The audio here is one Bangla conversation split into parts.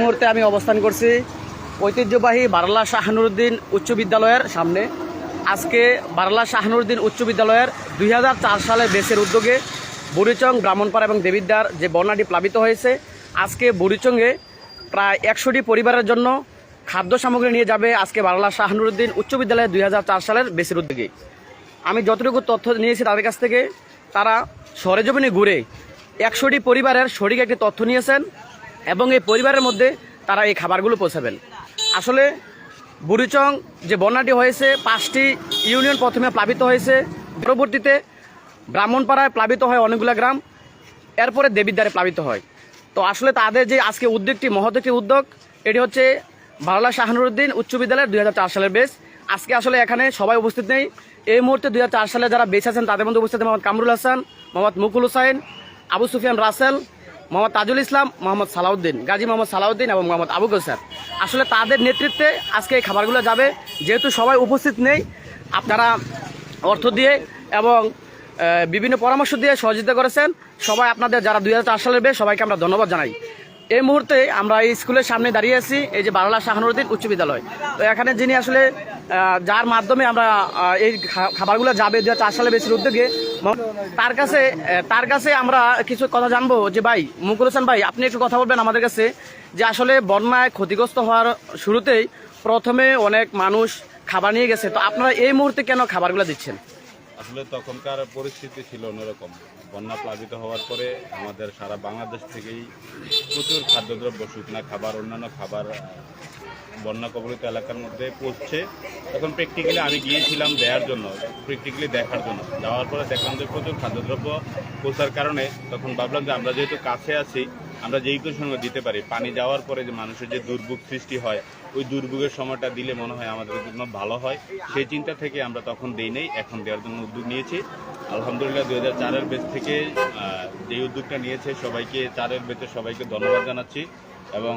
মুহূর্তে আমি অবস্থান করছি। ঐতিহ্যবাহী বারলা শাহানুরুদ্দিন উচ্চ বিদ্যালয়ের সামনে। আজকে বারলা শাহানুরুদ্দিন উচ্চ বিদ্যালয়ের দুই সালে দেশের উদ্যোগে বুড়িচং ব্রাহ্মণপাড়া এবং দেবিদ্দার যে বন্যাটি প্লাবিত হয়েছে, আজকে বুড়িচংয়ে প্রায় একশোটি পরিবারের জন্য খাদ্য সামগ্রী নিয়ে যাবে আজকে বারলা শাহানুরুদ্দিন উচ্চ বিদ্যালয়ে দুই হাজার চার সালের বেসের উদ্যোগে। আমি যতটুকু তথ্য নিয়েছি তাদের কাছ থেকে, তারা সরেজমিনে ঘুরে একশোটি পরিবারের সঠিক একটি তথ্য নিয়েছেন। এবং এই পরিবারের মধ্যে তারা এই খাবারগুলো পৌঁছাবেন। আসলে বুড়িচং যে বন্যাটি হয়েছে, পাঁচটি ইউনিয়ন প্রথমে প্লাবিত হয়েছে। পরবর্তীতে ব্রাহ্মণপাড়ায় প্লাবিত হয় অনেকগুলো গ্রাম, এরপরে দেবিদ্বারে প্লাবিত হয়। তো আসলে তাদের যে আজকে উদ্যোগটি, মহৎ একটি উদ্যোগ, এটি হচ্ছে বাংলা শাহানুরুদ্দিন উচ্চ বিদ্যালয়ের দুই সালের বেস আজকে আসলে এখানে সবাই উপস্থিত নেই। এই মুহূর্তে দুই হাজার চার সালে যারা বেস আছেন, তাদের মধ্যে উপস্থিত মোহাম্মদ কামরুল হাসান, মোহাম্মদ মুকুল হুসাইন, আবু সুফিয়ান রাসেল মোহাম্মদ তাজুল ইসলাম, মোহাম্মদ সালাউদ্দিন, গাজী মোহাম্মদ সালাউদ্দিন এবং মোহাম্মদ আবু গোসার। আসলে তাদের নেতৃত্বে আজকে এই খাবারগুলো যাবে। যেহেতু সবাই উপস্থিত নেই, আপনারা অর্থ দিয়ে এবং বিভিন্ন পরামর্শ দিয়ে সহযোগিতা করেছেন। সবাই আপনাদের যারা দুই সালের বেশ, সবাইকে আমরা ধন্যবাদ জানাই। এই মুহূর্তে আমরা এই স্কুলের সামনে দাঁড়িয়ে আছি, এই যে বাংলা শাহানুরুদ্দিন উচ্চ বিদ্যালয়। তো এখানে যিনি আসলে যার মাধ্যমে আমরা এই খাবারগুলো যাবে দু হাজার সালে বেশির উদ্যোগে তার কাছে তার কাছে আমরা কিছু কথা জানব যে ভাই, মুকুল হোসেন ভাই, আপনি একটু কথা বলবেন আমাদের কাছে যে আসলে বন্যায় ক্ষতিগ্রস্ত হওয়ার শুরুতেই প্রথমে অনেক মানুষ খাবার নিয়ে গেছে। তো আপনারা এই মুহূর্তে কেন খাবারগুলো দিচ্ছেন? আসলে তখনকার পরিস্থিতি ছিল অন্যরকম। বন্যা প্লাবিত হওয়ার পরে আমাদের সারা বাংলাদেশ থেকেই প্রচুর খাদ্যদ্রব্য, শুকনা খাবার, অন্যান্য খাবার বন্যা কবলিত এলাকার মধ্যে পৌঁছছে। তখন প্র্যাকটিক্যালি আমি গিয়েছিলাম দেওয়ার জন্য প্র্যাকটিক্যালি দেখার জন্য। যাওয়ার পরে দেখলাম যে প্রচুর খাদ্যদ্রব্য পৌঁছার কারণে তখন ভাবলাম যে আমরা যেহেতু কাছে আছি আমরা যেই কোনো সময় দিতে পারি। পানি যাওয়ার পরে যে মানুষের যে দুর্ভোগ সৃষ্টি হয় ওই দুর্ভোগের সময়টা দিলে মনে হয় আমাদের জন্য ভালো হয়। সেই চিন্তা থেকে আমরা তখন দেই নেই এখন দেওয়ার জন্য উদ্যোগ নিয়েছি। আলহামদুলিল্লাহ দুই হাজার চারের বেচ থেকে আহ, যে উদ্যোগটা নিয়েছে সবাইকে চারের বেচে সবাইকে ধন্যবাদ জানাচ্ছি। এবং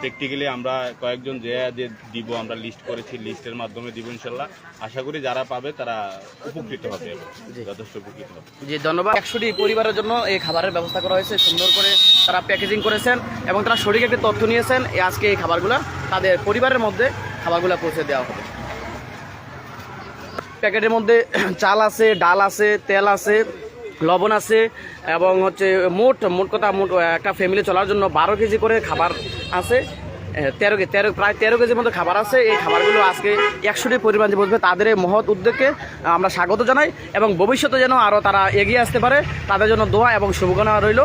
প্র্যাকটিক্যালি আমরা কয়েকজন যে যে দিব আমরা লিস্ট করেছি লিস্টের মাধ্যমে দিব ইনশাল্লাহ। আশা করি যারা পাবে তারা উপকৃত হবে যথেষ্ট উপকৃত হবে। জি ধন্যবাদ। একশোটি পরিবারের জন্য এই খাবারের ব্যবস্থা করা হয়েছে সুন্দর করে তারা প্যাকেজিং করেছেন এবং তারা সঠিক একটি তথ্য নিয়েছেন আজকে এই খাবারগুলো তাদের পরিবারের মধ্যে খাবারগুলো পৌঁছে দেওয়া হবে। প্যাকেটের মধ্যে চাল আছে ডাল আছে তেল আছে লবণ আছে এবং হচ্ছে মোট মোট কথা মোট একটা ফ্যামিলি চলার জন্য বারো কেজি করে খাবার আছে। তেরো কেজি তেরো, প্রায় তেরো কেজির মতো খাবার আছে। এই খাবারগুলো আজকে একশোটি পরিমাণ যে বসবে তাদের এই মহৎ উদ্যোগকে আমরা স্বাগত জানাই এবং ভবিষ্যতে যেন আরও তারা এগিয়ে আসতে পারে, তাদের জন্য দোয়া এবং শুভকামনা রইল।